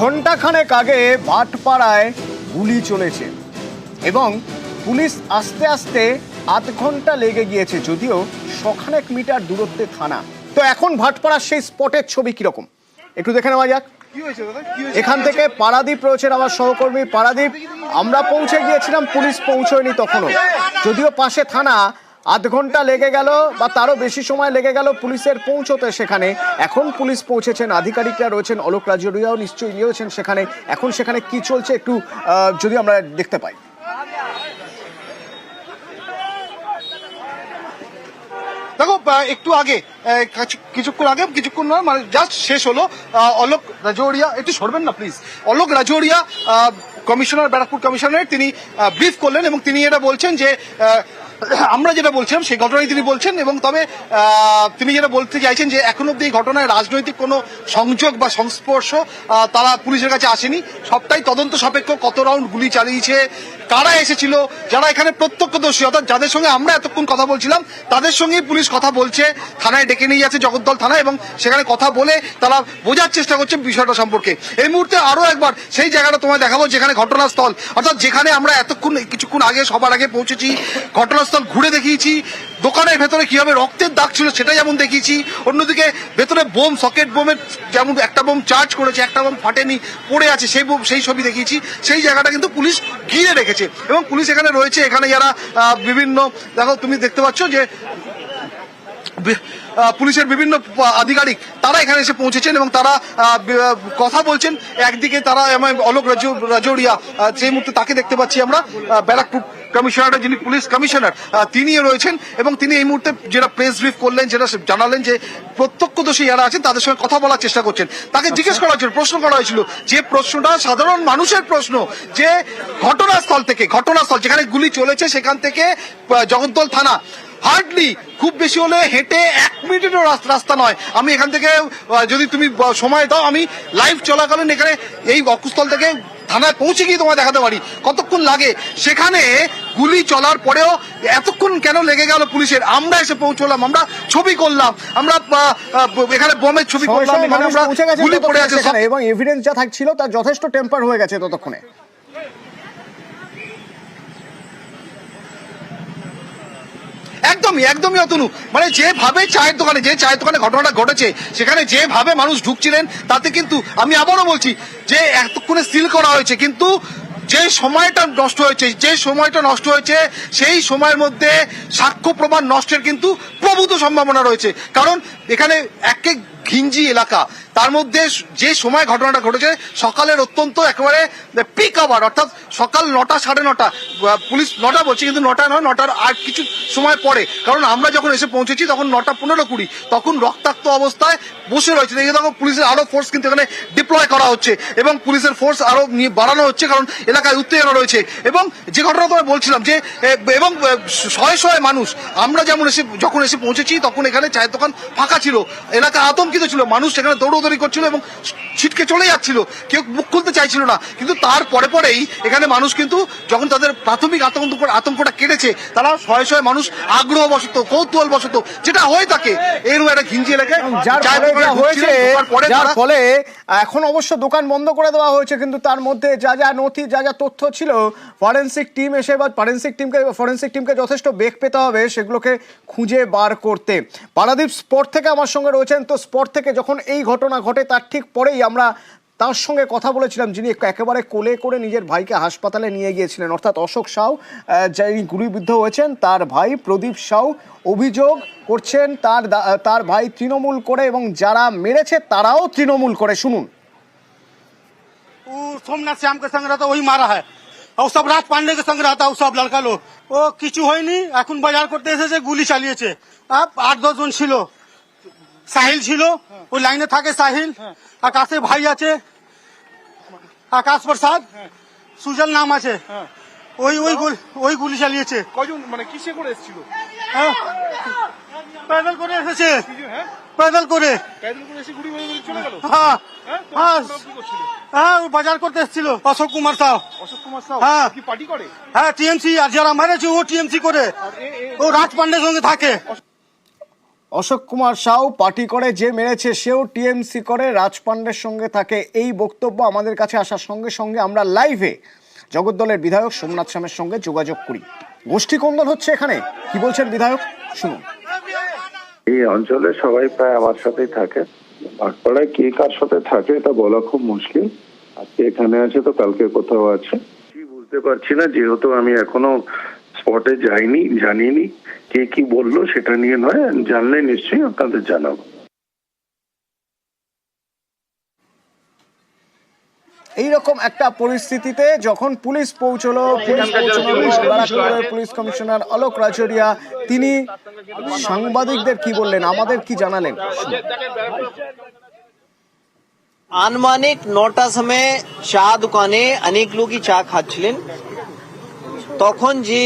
ঘন্টাখানেক আগে ভাটপাড়ায় গুলি চলেছে এবং পুলিশ আস্তে আস্তে আধ ঘণ্টা লেগে গিয়েছে যদিও শখানেক মিটার দূরত্বে থানা। তো এখন ভাটপাড়ার সেই স্পটের ছবি কীরকম? একটু দেখে নেওয়া যাক। এখান থেকে পারাদীপ রয়েছেন আমার সহকর্মী। পারাদীপ আমরা পৌঁছে গিয়েছিলাম পুলিশ পৌঁছয়নি তখনও। যদিও পাশে থানা আধ ঘণ্টা লেগে গেল বা তারও বেশি সময় লেগে গেল পুলিশের পৌঁছতে সেখানে। এখন পুলিশ পৌঁছেছেন, আধিকারিকরা রয়েছেন, অলোক রাজরিয়াও নিশ্চয়ই রয়েছেন সেখানে। এখন সেখানে কি চলছে একটু যদি আমরা দেখতে পাই। দেখো একটু আগে কিছু- কিছুক্ষণ আগে, কিছুক্ষণ নয় মানে জাস্ট শেষ হলো অলোক রাজৌরিয়া। একটু সরবেন না please Alok Rajouria commissioner, Barrackpore commissioner তিনি ব্রিফ করলেন এবং তিনি এটা বলছেন যে আমরা যেটা বলছিলাম, সেই ঘটনাই তিনি বলছেন এবং তবে তিনি যেটা বলতে চাইছেন যে এখন অব্দি এই ঘটনায় রাজনৈতিক কোনো সংযোগ বা সংস্পর্শ তারা পুলিশের কাছে আসেনি। সবটাই তদন্ত সাপেক্ষ কত রাউন্ড গুলি চালিয়েছে, কারা এসেছিল, যারা এখানে প্রত্যক্ষদর্শী, অর্থাৎ যাদের সঙ্গে আমরা এতক্ষণ কথা বলছিলাম, তাদের সঙ্গেই পুলিশ কথা বলছে, থানায় ডেকে নিয়ে যাচ্ছে জগদ্দল থানায় এবং সেখানে কথা বলে তারা বোঝার চেষ্টা করছে বিষয়টা সম্পর্কে। এই মুহূর্তে আরও একবার সেই জায়গাটা তোমায় দেখাবো যেখানে ঘটনাস্থল, অর্থাৎ যেখানে আমরা এতক্ষণ, কিছুক্ষণ আগে, সবার আগে পৌঁছেছি ঘটনাস্থল ঘুরে দেখিয়েছি। দোকানের ভেতরে কীভাবে রক্তের দাগ ছিল সেটা যেমন দেখিয়েছি, অন্যদিকে ভেতরে বোম, সকেট বোমের যেমন একটা বোম চার্জ করেছে, একটা বোম ফাটেনি, পড়ে আছে, সেই বোম, সেই ছবি দেখিয়েছি। সেই জায়গাটা কিন্তু পুলিশ ঘিরে রেখেছে এবং পুলিশ এখানে রয়েছে। এখানে যারা বিভিন্ন, দেখো, তুমি দেখতে পাচ্ছ যে পুলিশের বিভিন্ন আধিকারিক তারা এখানে এসে পৌঁছেছেন এবং তারা কথা বলছেন। একদিকে তারা অলোক রাজু- রাজৌরিয়া সেই মুহূর্তে তাকে দেখতে পাচ্ছি আমরা ব্যারাকপুর কমিশনারের যিনি পুলিশ কমিশনার তিনিও রয়েছেন এবং তিনি এই মুহূর্তে যেটা প্রেস ব্রিফ করলেন যেটা জানালেন যে প্রত্যক্ষদর্শী যারা আছেন তাদের সঙ্গে কথা বলার চেষ্টা করছেন। তাকে জিজ্ঞেস করা হয়েছিল প্রশ্ন করা হয়েছিল যে প্রশ্নটা সাধারণ মানুষের প্রশ্ন যে ঘটনাস্থল থেকে ঘটনাস্থল যেখানে গুলি চলেছে সেখান থেকে জগদ্দল থানা হার্ডলি খুব বেশি হলে হেঁটে এক মিনিটেরও রাস্তা নয়। আমি এখান থেকে যদি তুমি সময় দাও আমি লাইভ চলাকালীন এখানে এই অকুস্থল থেকে থানায় পৌঁছে গিয়ে তোমায় দেখাতে পারি। কতক্ষণ লাগে? সেখানে গুলি চলার পরেও এতক্ষণ কেন লেগে গেল পুলিশের? আমরা এসে পৌঁছলাম আমরা ছবি করলাম আমরা এখানে বোমের ছবি করলাম এখানে আমরা গুলি পড়ে আছে এবং এভিডেন্স যা থাকছিল তার যথেষ্ট টেম্পার হয়ে গেছে ততক্ষণে। একদমই একদমই অতনু। মানে যেভাবে চায়ের দোকানে, যে চায়ের দোকানে ঘটনাটা ঘটেছে, সেখানে যেভাবে মানুষ ঢুকছিলেন, তাতে কিন্তু আমি আবারও বলছি যে এতক্ষণে সিল করা হয়েছে, কিন্তু যে সময়টা নষ্ট হয়েছে, যে সময়টা নষ্ট হয়েছে, সেই সময়ের মধ্যে সাক্ষ্য প্রমাণ নষ্টের কিন্তু প্রভূত সম্ভাবনা রয়েছে। কারণ এখানে একে ঘিঞ্জি এলাকা। তার মধ্যে যে সময় ঘটনাটা ঘটেছে, সকালের অত্যন্ত একেবারে পিক আওয়ার অর্থাৎ সকাল নটা, সাড়ে নটা। পুলিশ নটা বলছে, কিন্তু নটা নয়, নটার আর কিছু সময় পরে। কারণ আমরা যখন এসে পৌঁছেছি, তখন নটা পনেরো কুড়ি। তখন রক্তাক্ত অবস্থায় বসে রয়েছে। দেখে তখন পুলিশের আরও ফোর্স কিন্তু এখানে ডিপ্লয় করা হচ্ছে এবং পুলিশের ফোর্স আরও নিয়ে বাড়ানো হচ্ছে, কারণ এলাকায় উত্তেজনা রয়েছে। এবং যে ঘটনা তোমায় বলছিলাম যে এবং শয়ে শয়ে মানুষ, আমরা যেমন এসে, যখন এসে পৌঁছেছি, তখন এখানে চায়ের দোকান ফাঁকা ছিল এলাকা আতঙ্কিত ছিল মানুষ সেখানে দৌড়দৌড়ি করছিল এবং ছিটকে চলে যাচ্ছিল। কেউ মুখ খুলতে চাইছিল না। কিন্তু তার পরে পরেই এখানে মানুষ কিন্তু যখন তাদের প্রাথমিক আতঙ্ক আতঙ্কটা কেটেছে তারা শয়ে শয়ে মানুষ আগ্রহ বসত কৌতূহল বসত যেটা হয়ে থাকে এরকম একটা ঘিঞ্জি এলাকায় হয়েছে যার ফলে এখন অবশ্য দোকান বন্ধ করে দেওয়া হয়েছে কিন্তু তার মধ্যে যা যা নথি যা যা তথ্য ছিল ফরেন্সিক টিম এসে বা ফরেন্সিক টিমকে ফরেন্সিক টিমকে যথেষ্ট বেগ পেতে হবে সেগুলোকে খুঁজে বার করতে। পারাদীপ স্পট থেকে আমার সঙ্গে রয়েছেন তো স্পট থেকে যখন এই ঘটনা ঘটে তার ঠিক পরেই আমরা তার সঙ্গে কথা বলেছিলাম যিনি একেবারে কোলে করে নিজের ভাইকে হাসপাতালে নিয়ে গিয়েছিলেন অর্থাৎ অশোক সাউ আহ, যিনি গুলিবিদ্ধ হয়েছেন তার ভাই প্রদীপ সাউ অভিযোগ করছেন তার দা- তার ভাই তৃণমূল করে এবং যারা মেরেছে তারাও তৃণমূল করে শুনুন वो सोमनाथ श्याम के संग रहता वही मारा है और सब राज पांडे के संग रहता वो सब लड़का लोग ও কিছু হয়নি এখন বাজার করতে এসেছে গুলি চালিয়েছে আপ আট দশ জন ছিল সাহিল ছিল ওই লাইনে থাকে সাহিল আকাশে ভাই আছে আকাশ প্রসাদ সুজল নাম আছে। ওই ওই ওই গুলি চালিয়েছে। কয়জন মানে কিসে করে এসেছিল? হ্যাঁ। পেদল করে এসেছে। হ্যাঁ। পেদল করে। হ্যাঁ। হ্যাঁ হ্যাঁ। হ্যাঁ বাজার করতে এসেছিল অশোক কুমার সাউ। অশোক কুমার সাউ? হ্যাঁ। কি পার্টি করে? হ্যাঁ টিএমসি আর যারা মেরেছে ও টিএমসি করে। ও রাজ পান্ডের সঙ্গে থাকে। অশোক কুমার সাউ পার্টি করে যে মেরেছে, সেও টিএমসি করে। রাজ পান্ডের সঙ্গে থাকে এই বক্তব্য আমাদের কাছে আসার সঙ্গে সঙ্গে আমরা লাইভে জগদ্দলের বিধায়ক সোমনাথ শ্যামের সঙ্গে যোগাযোগ করি। গোষ্ঠী কোন্দল হচ্ছে এখানে। কি বলছেন বিধায়ক? শুনুন। এই অঞ্চলে সবাই প্রায় আমার সাথেই থাকে। ভাটপাড়ায় কে কার সাথে থাকে এটা বলা খুব মুশকিল। আজকে এখানে আছে তো, কালকে কোথাও আছে। বুঝতে পারছি না, যেহেতু আমি এখনও স্পটে যাইনি, জানিনি। কে কি বলল সেটা নিয়ে নয় জানলে নিশ্চয়ই আপনাদের জানাব। এইরকম একটা পরিস্থিতিতে যখন পুলিশ পৌঁছলো পুলিশ ব্যারাকপুরের পুলিশ কমিশনার অলোক রাজরিয়া তিনি সাংবাদিকদের কি বললেন আমাদের কি জানালেন? আনুমানিক নটা সময় চা দোকানে অনেক লোকই চা খাচ্ছিলেন। তখন যে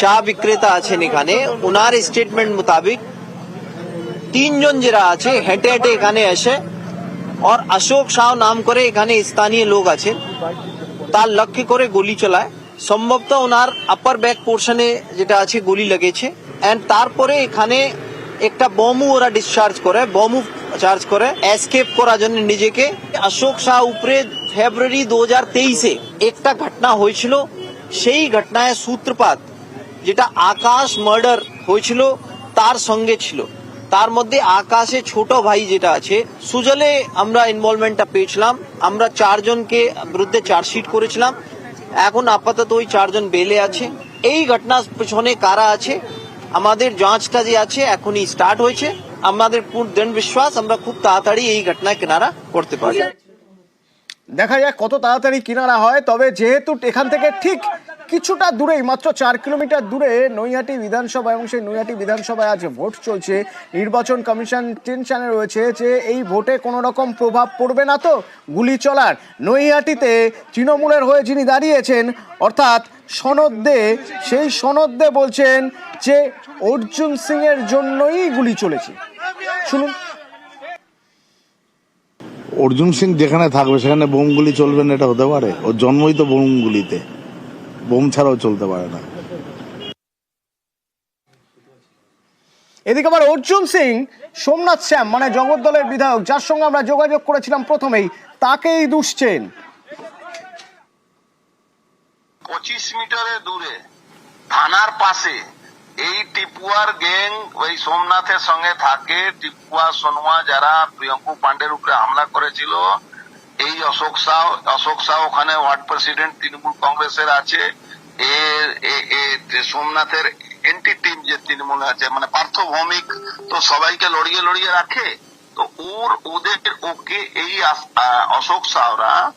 চা বিক্রেতা আছেন এখানে। ওনার স্টেটমেন্ট মোতাবেক তিনজন যারা আছে, হেঁটে হেঁটে এখানে এসে, আর অশোক শাহ নাম করে এখানে স্থানীয় লোক আছে তার লক্ষ্য করে গুলি চালায়। সম্ভবত ওনার আপার ব্যাক পোর্শনে যেটা আছে, গুলি লেগেছে। এন্ড তারপরে এখানে একটা বমু ওরা ডিসচার্জ করে। বমু চার্জ করে। এসকেপ করার জন্য নিজেকে। অশোক শাহ উপরে ফেব্রুয়ারি দু হাজার তেইশে একটা ঘটনা হয়েছিল। সেই ঘটনায় সূত্রপাত যেটা আকাশ মার্ডার হয়েছিল, তার সঙ্গে ছিল। তার মধ্যে আকাশে ছোট ভাই যেটা আছে, সুজলে আমরা ইনভলভমেন্টটা পেয়েছিলাম। আমরা চারজনকে বিরুদ্ধে চার্জশিট করেছিলাম। এখন আপাতত ওই চারজন বেলে আছে। এই ঘটনার পেছনে কারা আছে, আমাদের যাঁচটা যে আছে, এখনই স্টার্ট হয়েছে। আমাদের পূর্ণ বিশ্বাস, আমরা খুব তাড়াতাড়ি এই ঘটনায় কিনারা করতে পারি দেখা যাক কত তাড়াতাড়ি কিনারা হয়, তবে যেহেতু এখান থেকে ঠিক কিছুটা দূরেই, মাত্র চার কিলোমিটার দূরে নৈহাটি বিধানসভা এবং সেই নৈহাটি বিধানসভায় আজ ভোট চলছে। নির্বাচন কমিশন টেনশনে রয়েছে যে এই ভোটে কোনো রকম প্রভাব পড়বে না তো গুলি চলার। নৈহাটিতে তৃণমূলের হয়ে যিনি দাঁড়িয়েছেন, অর্থাৎ সনদ দে, সেই সনদ দে বলছেন যে অর্জুন সিং এর জন্যই গুলি চলেছে। শুনুন। অর্জুন সিং যেখানে থাকবে, সেখানে বোমগুলি চলবে না, এটা হতে পারে? ওর জন্মই তো বোমগুলিতে। বোম ছাড়াও চলতে পারে না। এদিকে আবার অর্জুন সিং সোমনাথ শ্যাম মানে জগদ্দলের বিধায়ক যার সঙ্গে আমরা যোগাযোগ করেছিলাম প্রথমেই তাকেই দুষছেন পঁচিশ মিটারের দূরে থানার পাশে এই টিপুয়ার গ্যাং ওই সোমনাথের সঙ্গে থাকে। টিপুয়া সোনুয়া যারা প্রিয়ঙ্কু পান্ডের উপরে হামলা করেছিল এই অশোক সাহ অশোক সাহ ওখানে ওয়ার্ড প্রেসিডেন্ট তৃণমূল কংগ্রেসের আছে। এর সোমনাথের এন্টি টিম যে তৃণমূল আছে মানে পার্থ ভৌমিক তো সবাইকে লড়িয়ে লড়িয়ে রাখে। তো ওর, ওদের, ওকে এই অশোক সাহরা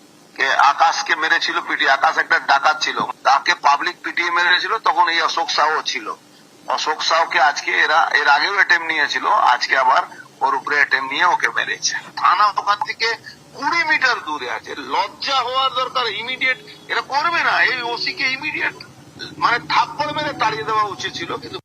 আকাশকে মেরেছিল, পিটি, আকাশ একটা ডাকাত ছিল। তাকে পাবলিক পিটিয়ে মেরেছিল, তখন এই অশোক সাহ ছিল। অশোক সাহকে আজকে এরা, এর আগেও অ্যাটেম্প নিয়েছিল, আজকে আবার ওর উপরে অ্যাটেম্প নিয়ে ওকে মেরেছে। থানা ওখান থেকে কুড়ি মিটার দূরে আছে। লজ্জা হওয়ার দরকার ইমিডিয়েট এটা করবে না, এই ওসিকে ইমিডিয়েট মানে থাপ্পড় মেরে তাড়িয়ে দেওয়া উচিত ছিল, কিন্তু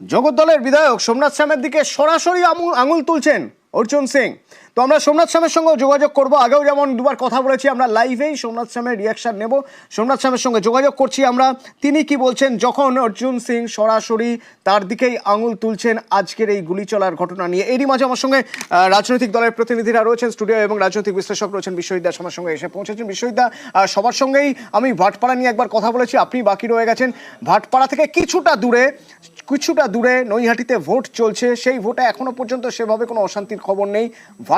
জগদ্দলের বিধায়ক সোমনাথ শ্যামের দিকে সরাসরি আঙুল তুলছেন অর্জুন সিং। তো আমরা সোমনাথ শ্যামের সঙ্গে যোগাযোগ করব। আগেও যেমন দুবার কথা বলেছি আমরা লাইভেই সোমনাথ শ্যামের রিয়াকশন নেব। সোমনাথ শ্যামের সঙ্গে যোগাযোগ করছি আমরা। তিনি কি বলছেন? যখন অর্জুন সিং সরাসরি তার দিকেই আঙুল তুলছেন, আজকের এই গুলি চলার ঘটনা নিয়ে। এরই মাঝে আমার সঙ্গে রাজনৈতিক দলের প্রতিনিধিরা রয়েছেন স্টুডিও এবং রাজনৈতিক বিশ্লেষক রয়েছেন বিশ্ববিদ্যার আমার সঙ্গে এসে পৌঁছেছেন। বিশ্ববিদ্যা সবার সঙ্গেই আমি ভাটপাড়া নিয়ে একবার কথা বলেছি, আপনি বাকি রয়ে গেছেন। ভাটপাড়া থেকে কিছুটা দূরে কিছুটা দূরে নৈহাটিতে ভোট চলছে। সেই ভোটে এখনও পর্যন্ত সেভাবে কোনো অশান্তির খবর নেই।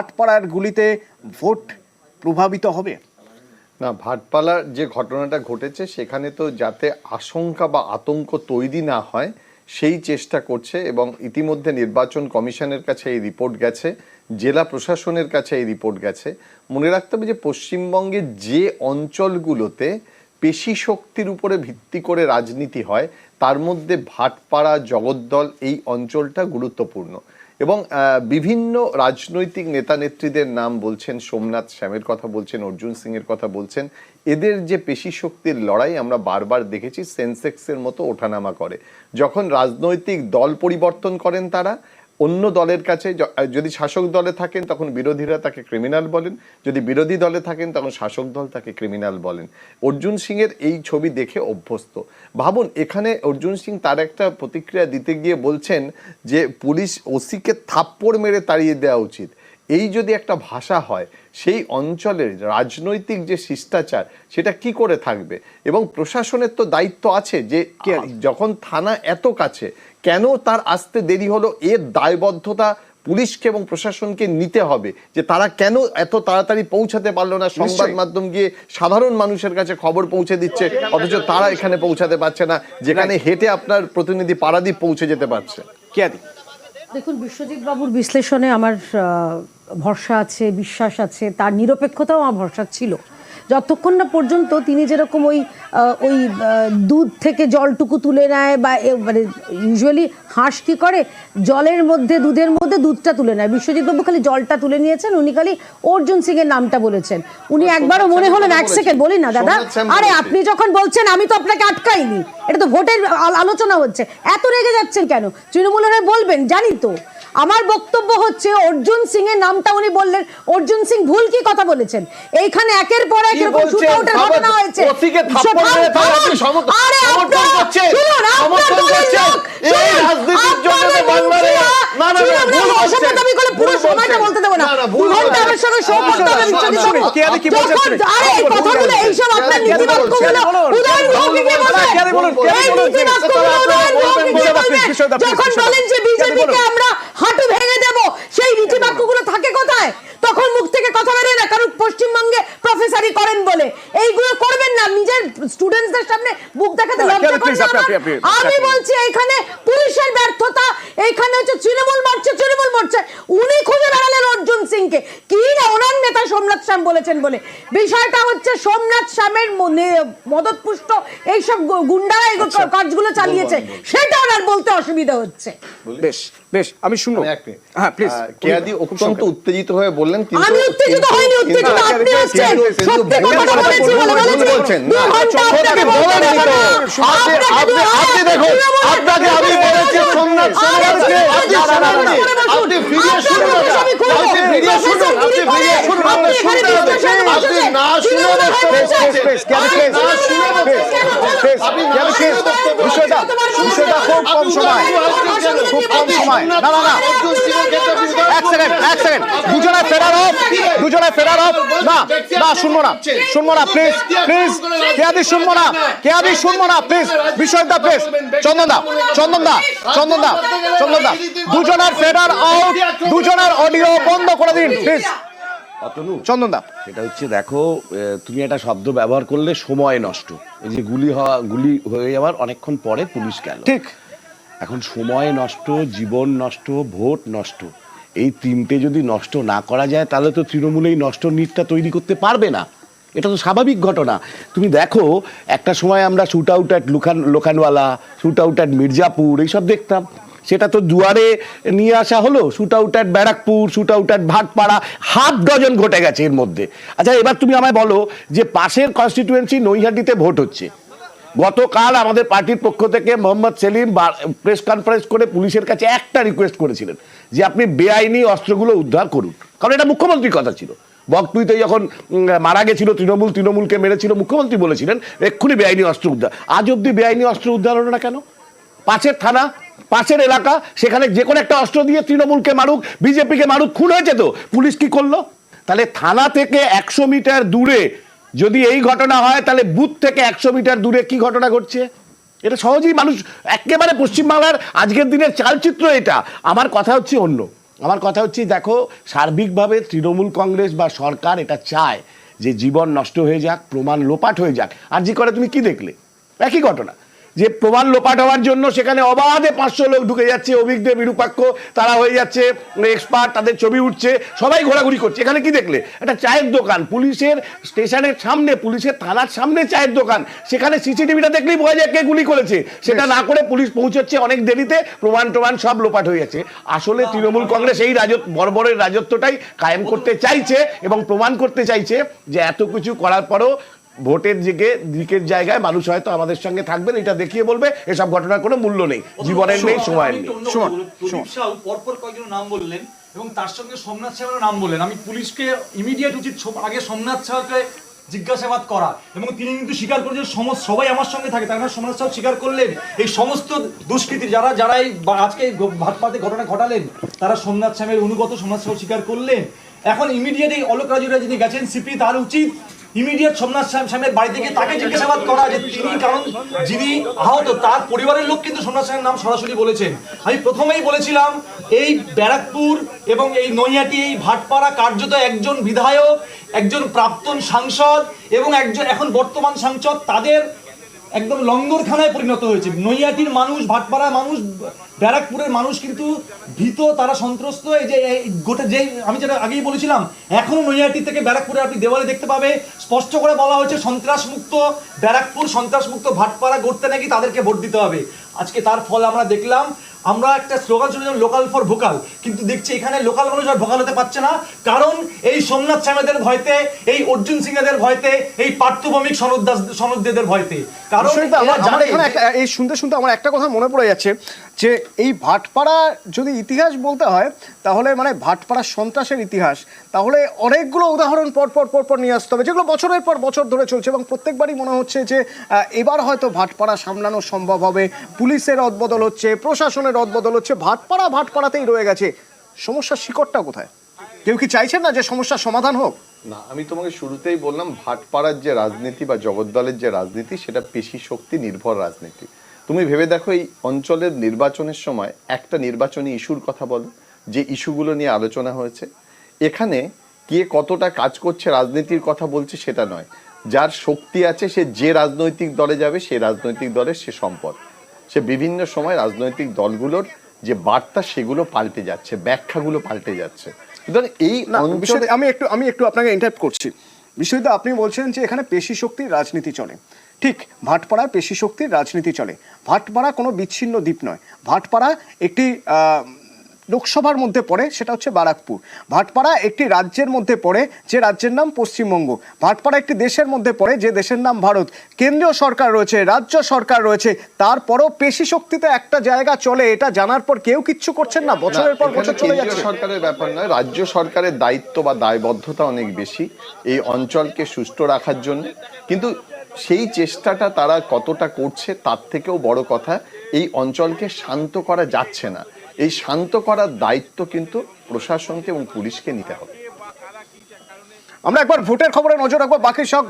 ভাটপাড়ার গুলিতে ভোট প্রভাবিত হবে। না ভাটপালার যে ঘটনাটা ঘটেছে, সেখানে তো যাতে আশঙ্কা বা আতঙ্ক তৈরি না হয়, সেই চেষ্টা করছে এবং ইতিমধ্যে নির্বাচন কমিশনের কাছে এই রিপোর্ট গেছে, জেলা প্রশাসনের কাছে এই রিপোর্ট গেছে। মনে রাখতে হবে যে পশ্চিমবঙ্গের যে অঞ্চলগুলোতে পেশি শক্তির উপরে ভিত্তি করে রাজনীতি হয়, তার মধ্যে ভাটপাড়া, জগদ্দল এই অঞ্চলটা গুরুত্বপূর্ণ। এবং বিভিন্ন রাজনৈতিক নেতা নেত্রীদের নাম বলছেন, সোমনাথ শ্যামের কথা বলছেন, অর্জুন সিংয়ের কথা বলছেন। এদের যে পেশি শক্তির লড়াই আমরা বারবার দেখেছি, সেন্সেক্সের মতো ওঠানামা করে। যখন রাজনৈতিক দল পরিবর্তন করেন তারা অন্য দলের কাছে যদি শাসক দলে থাকেন তখন বিরোধীরা তাকে ক্রিমিনাল বলেন। যদি বিরোধী দলে থাকেন তখন শাসক দল তাকে ক্রিমিনাল বলেন। অর্জুন সিং এর এই ছবি দেখে অভ্যস্ত। ভাবুন এখানে অর্জুন সিং তার একটা প্রতিক্রিয়া দিতে গিয়ে বলছেন যে পুলিশ ওসিকে থাপ্পড় মেরে তাড়িয়ে দেওয়া উচিত। এই যদি একটা ভাষা হয় সেই অঞ্চলের রাজনৈতিক যে শিষ্টাচার সেটা কি করে থাকবে? এবং প্রশাসনের তো দায়িত্ব আছে যে যখন থানা এত কাছে কেন তার আসতে দেরি হলো? এর দায়বদ্ধতা পুলিশকে এবং প্রশাসনকে নিতে হবে। যে তারা কেন এত তাড়াতাড়ি পৌঁছাতে পারল না? সংবাদ মাধ্যম গিয়ে সাধারণ মানুষের কাছে খবর পৌঁছে দিচ্ছে অথচ তারা এখানে পৌঁছাতে পারছে না যেখানে হেঁটে আপনার প্রতিনিধি পারাদীপ পৌঁছে যেতে পারছে। কেয়াদি দেখুন বিশ্বজিৎ বাবুর বিশ্লেষণে আমার ভরসা আছে বিশ্বাস আছে তার নিরপেক্ষতাও আমার ভরসা ছিল। যতক্ষণ না পর্যন্ত তিনি যেরকম ওই ওই দুধ থেকে জলটুকু তুলে নেয় বা মানে ইউজুয়ালি হাঁস কি করে? জলের মধ্যে দুধের মধ্যে দুধটা তুলে নেয়। বিশ্বজিৎ বাবু খালি জলটা তুলে নিয়েছেন উনি খালি অর্জুন সিং এর নামটা বলেছেন। উনি একবারও মনে হলেন এক সেকেন্ড বলি না দাদা। আরে আপনি যখন বলছেন আমি তো আপনাকে আটকাইনি। এটা তো ভোটের আল- আলোচনা হচ্ছে। এত রেগে যাচ্ছেন কেন? তৃণমূলের বলবেন জানি তো। আমার বক্তব্য হচ্ছে অর্জুন সিং এর নামটা উনি বললেন। অর্জুন সিং ভুল কি কথা বলেছেন? এইখানে একের পর এক এরকম বলছেন? শুটআউটের বাবা, ঘটনা হয়েছে। আরে সমর্থন শুনুন, আপনার দলের লোক, এই রাজনীতির জন্য তো বাংলার না, না, না, ভুল বলছেন। আমি করলে পুরো সময়টা বলতে দেবো না ভুল ঘণ্টা আমার সঙ্গে শো করতে হবে শুনুন, বাবু। কেয়াদি কি বলছেন? আরে এই কথাগুলো বলুন। এইসব আপনার নীতি বাক্যগুলো। উদাহরণ ভঙ্গিতে বলুন, বলেন। কেয়াদি বলুন, এই বলুন, যখন বলেন যে বিজেপিকে বলুন। আমরা হাঁটু ভেঙে দেব। সেই নীতি বাক্যগুলো থাকে কোথায়? তখন মুখ থেকে কথা বেরোয় না কারণ পশ্চিমবঙ্গে প্রফেসরি করেন বলে। এইগুলো করবেন না নিজের স্টুডেন্টসদের সামনে মুখ দেখাতে লজ্জা করেন আমি বলছি এখানে পুলিশের ব্যর্থতা এখানে হচ্ছে তৃণমূল মারছে তৃণমূল মারছে। উনি খুঁজে বেড়ালেন অর্জুন সিংকে কি না ওনার নেতা সোমনাথ শ্যাম বলেছেন বলে। বিষয়টা হচ্ছে সোমনাথ শ্যামের মদতপুষ্ট এইসব গুন্ডারা এই আচ্ছা। কাজগুলো চালিয়েছে। সেটা ওনার বলতে অসুবিধা হচ্ছে। বেশ বেশ আমি শুনব। হ্যাঁ প্লিজ কেয়াদি অত্যন্ত উত্তেজিত হয়ে বললেন কিন্তু আমি উত্তেজিত হইনি উত্তেজিত আপনি হচ্ছেন সত্যি কথা বলেছি বলে বলছেন আপনি- আপনি- দেখুন, আপনাকে আমি বলেছি সোমনাথ সোমনাথকে, আপনি শুনুন, আপনি ফিরিয়ে শুনুন। আপনি ফিরিয়ে শুনুন, আপনি ফিরিয়ে শুনুন, আপনি শুনতে হবে। আপনি না শুনে বিষয়টা বিষয়টা খুব কম সময়। খুব কম সময়। না না না সেকেন্ড এক সেকেন্ড। দুজনে ফেরার অফ দুজনে ফেরার অফ না না শুনব না শুনব না প্লিজ প্লিজ কেয়াদি শুনব না কেয়াদি শুনব না প্লিজ বিষয়টা প্লিজ চন্দন দা চন্দন দা চন্দন দা চন্দন দা দুজনের ফেরার আউট দুজনের অডিও বন্ধ করে দিন প্লিজ চন্দন দা। সেটা হচ্ছে দেখো তুমি একটা শব্দ ব্যবহার করলে সময় নষ্ট। এই যে গুলি হওয়া গুলি হয়ে যাওয়ার অনেকক্ষণ পরে পুলিশ গেল। ঠিক। এখন সময় নষ্ট জীবন নষ্ট ভোট নষ্ট। এই তিনটে যদি নষ্ট না করা যায়, তাহলে তো তৃণমূল এই নষ্ট নিটটা তৈরি করতে পারবে না। এটা তো স্বাভাবিক ঘটনা। তুমি দেখো, একটা সময় আমরা shoot out at লুখান, Lokhandwala shoot out at Mirzapur, এইসব দেখতাম। সেটা তো দুয়ারে নিয়ে আসা হলো shoot out at Barrackpore shoot out at Bhatpara, half dozen ঘটে গেছে এর মধ্যে। আচ্ছা এবার তুমি আমায় বলো যে পাশের কনস্টিটুয়েন্সি নৈহাটিতে ভোট হচ্ছে। গতকাল আমাদের পার্টির পক্ষ থেকে মোহাম্মদ সেলিম প্রেস কনফারেন্স করে পুলিশের কাছে একটা রিকোয়েস্ট করেছিলেন। যে আপনি বেআইনি অস্ত্রগুলো উদ্ধার করুন। কারণ এটা মুখ্যমন্ত্রীর কথা ছিল। বকটুইতে যখন মারা গেছিল, তৃণমূল, তৃণমূলকে মেরেছিল, মুখ্যমন্ত্রী বলেছিলেন, এক্ষুনি বেআইনি অস্ত্র উদ্ধার আজ অব্দি বেআইনি অস্ত্র উদ্ধার হলো না কেন? পাশের থানা, পাশের এলাকা, সেখানে যে কোনো একটা অস্ত্র দিয়ে তৃণমূলকে মারুক, বিজেপিকে মারুক, খুন হয়েছে তো। পুলিশ কি করল? তাহলে থানা থেকে একশো মিটার দূরে যদি এই ঘটনা হয়, তাহলে বুথ থেকে একশো মিটার দূরে কি ঘটনা ঘটছে? এটা সহজেই মানুষ, একেবারে পশ্চিমবাংলার আজকের দিনের চালচিত্র এটা। আমার কথা হচ্ছে অন্য। আমার কথা হচ্ছে, দেখো, সার্বিকভাবে তৃণমূল কংগ্রেস বা সরকার এটা চায় যে জীবন নষ্ট হয়ে যাক, প্রমাণ লোপাট হয়ে যাক। আর জি করে তুমি কি দেখলে? একই ঘটনা। যে প্রমাণ লোপাট হওয়ার জন্য সেখানে অবাধে পাঁচশো লোক ঢুকে যাচ্ছে অভিজ্ঞ বিরূপাক্ষ তারা হয়ে যাচ্ছে এক্সপার্ট তাদের ছবি উঠছে সবাই ঘোরাঘুরি করছে। এখানে কি দেখলে? একটা চায়ের দোকান পুলিশের স্টেশনের সামনে পুলিশের থানার সামনে চায়ের দোকান। সেখানে সিসিটিভিটা দেখলেই বোঝা যায় কে গুলি করেছে। সেটা না করে পুলিশ পৌঁছচ্ছে অনেক দেরিতে প্রমাণ টমাণ সব লোপাট হয়ে যাচ্ছে। আসলে তৃণমূল কংগ্রেস এই রাজত্ব বর্বরের রাজত্বটাই কায়েম করতে চাইছে এবং প্রমাণ করতে চাইছে যে এত কিছু করার পরও ভোটের দিকে দিকের জায়গায় মানুষ হয়তো আমাদের সঙ্গে থাকবেন এটা দেখিয়ে বলবে এসব ঘটনার কোনো মূল্য নেই। জীবনের নেই সময়ের নেই। পরপর কয়েকজন নাম বললেন এবং তার সঙ্গে সোমনাথ সাহেবের নাম বললেন। আমি পুলিশকে ইমিডিয়েট উচিত আগে সোমনাথ সাহেবকে জিজ্ঞাসাবাদ করা এবং তিনি কিন্তু স্বীকার করেছেন সমস্ত সবাই আমার সঙ্গে থাকে তার মানে সোমনাথ সাহেব স্বীকার করলেন। এই সমস্ত দুষ্কৃতী যারা যারা এই বা আজকে ভাটপাতে ঘটনা ঘটালেন তারা সোমনাথ সাহেবের অনুগত সোমনাথ সাহেব স্বীকার করলেন। এখন ইমিডিয়েট এই অলোক রাজুরা যিনি গেছেন সিপি তার উচিত ইমিডিয়েট সোমনাথ সাহেবের বাড়িতে গিয়ে তাকে জিজ্ঞাসাবাদ করা যে তিনি কারণ যিনি আহত, তার পরিবারের লোক কিন্তু সোমনাথ সাহেবের নাম সরাসরি বলেছেন। আমি প্রথমেই বলেছিলাম, এই ব্যারাকপুর এবং এই নৈয়াটি, এই ভাটপাড়া কার্যত একজন বিধায়ক, একজন প্রাক্তন সাংসদ এবং একজন এখন বর্তমান সাংসদ, তাদের একদম লঙ্গরখানায় পরিণত হয়েছে। নৈয়াটির মানুষ ভাটপাড়া মানুষ, ব্যারাকপুরের মানুষ কিন্তু ভীত, তারা সন্ত্রস্ত। এই যে গোটা যে, আমি যেটা আগেই বলেছিলাম, এখনও নৈয়াটি থেকে ব্যারাকপুরে আপনি দেওয়ালে দেখতে পাবে। স্পষ্ট করে বলা হয়েছে, সন্ত্রাসমুক্ত ব্যারাকপুর, সন্ত্রাসমুক্ত ভাটপাড়া গড়তে নাকি তাদেরকে ভোট দিতে হবে। আজকে তার ফল আমরা দেখলাম। আমরা একটা স্লোগান শুনেছিলাম লোকাল ফর ভোকাল কিন্তু দেখছি এখানে লোকাল মানুষ আর ভোকাল হতে পারছে না কারণ এই সোমনাথ শ্যামেদের ভয়তে এই অর্জুন সিংহেদের ভয়তে এই পার্থভৌমিক সনদ দাস সনদদের ভয়তে। কারণ এই শুনতে শুনতে আমার একটা কথা মনে পড়ে যাচ্ছে। যে এই ভাটপাড়া যদি ইতিহাস বলতে হয়, তাহলে মানে ভাটপাড়া সন্ত্রাসের ইতিহাস, তাহলে অনেকগুলো উদাহরণ পর পর পর পর নিয়ে আসতে হবে, যেগুলো বছরের পর বছর ধরে চলছে এবং প্রত্যেকবারই মনে হচ্ছে যে এবার হয়তো ভাটপাড়া সামলানো সম্ভব হবে, পুলিশের অদবদল হচ্ছে, প্রশাসনের অদবদল হচ্ছে, ভাটপাড়া ভাটপাড়াতেই রয়ে গেছে। সমস্যার শিকড়টা কোথায়? কেউ কি চাইছেন না যে সমস্যার সমাধান হোক? না, আমি তোমাকে শুরুতেই বললাম, ভাটপাড়ার যে রাজনীতি বা জগদ্দলের যে রাজনীতি, সেটা পেশি শক্তি, নির্ভর রাজনীতি। তুমি ভেবে দেখো এই অঞ্চলের নির্বাচনের সময় একটা নির্বাচনী ইস্যুর কথা বলো যে ইস্যুগুলো নিয়ে আলোচনা হয়েছে। এখানে কে কতটা কাজ করছে রাজনীতির কথা বলছে সেটা নয়। যার শক্তি আছে সে যে রাজনৈতিক দলে যাবে সেই রাজনৈতিক দলের সে সম্পদ। সে বিভিন্ন সময় রাজনৈতিক দলগুলোর যে বার্তা সেগুলো পাল্টে যাচ্ছে ব্যাখ্যাগুলো পাল্টে যাচ্ছে। সুতরাং এই বিষয়টা আমি একটু আমি একটু আপনাকে ইন্টারাপ্ট করছি। বিষয়টা আপনি বলছেন যে এখানে পেশি শক্তির রাজনীতি চলে। ঠিক ভাটপাড়ায় পেশি শক্তির রাজনীতি চলে। ভাটপাড়া কোনো বিচ্ছিন্ন দ্বীপ নয়। ভাটপাড়া একটি লোকসভার মধ্যে পড়ে সেটা হচ্ছে বারাকপুর। ভাটপাড়া একটি রাজ্যের মধ্যে পড়ে যে রাজ্যের নাম পশ্চিমবঙ্গ। ভাটপাড়া একটি দেশের মধ্যে পড়ে যে দেশের নাম ভারত। কেন্দ্রীয় সরকার রয়েছে রাজ্য সরকার রয়েছে তারপরও পেশি শক্তিতে একটা জায়গা চলে এটা জানার পর কেউ কিচ্ছু করছেন না। বছরের পর বছর চলে যাচ্ছে। সরকারের ব্যাপার নয় রাজ্য সরকারের দায়িত্ব বা দায়বদ্ধতা অনেক বেশি। এই অঞ্চলকে সুষ্ঠু রাখার জন্য। কিন্তু সেই চেষ্টাটা তারা কতটা করছে তার থেকেও বড় কথা, এই অঞ্চলকে শান্ত করা যাচ্ছে না। এই শান্ত করার দায়িত্ব কিন্তু প্রশাসনকে এবং পুলিশকে নিতে হবে। আমরা একবার ভোটের খবরে নজর রাখব। বাকি সব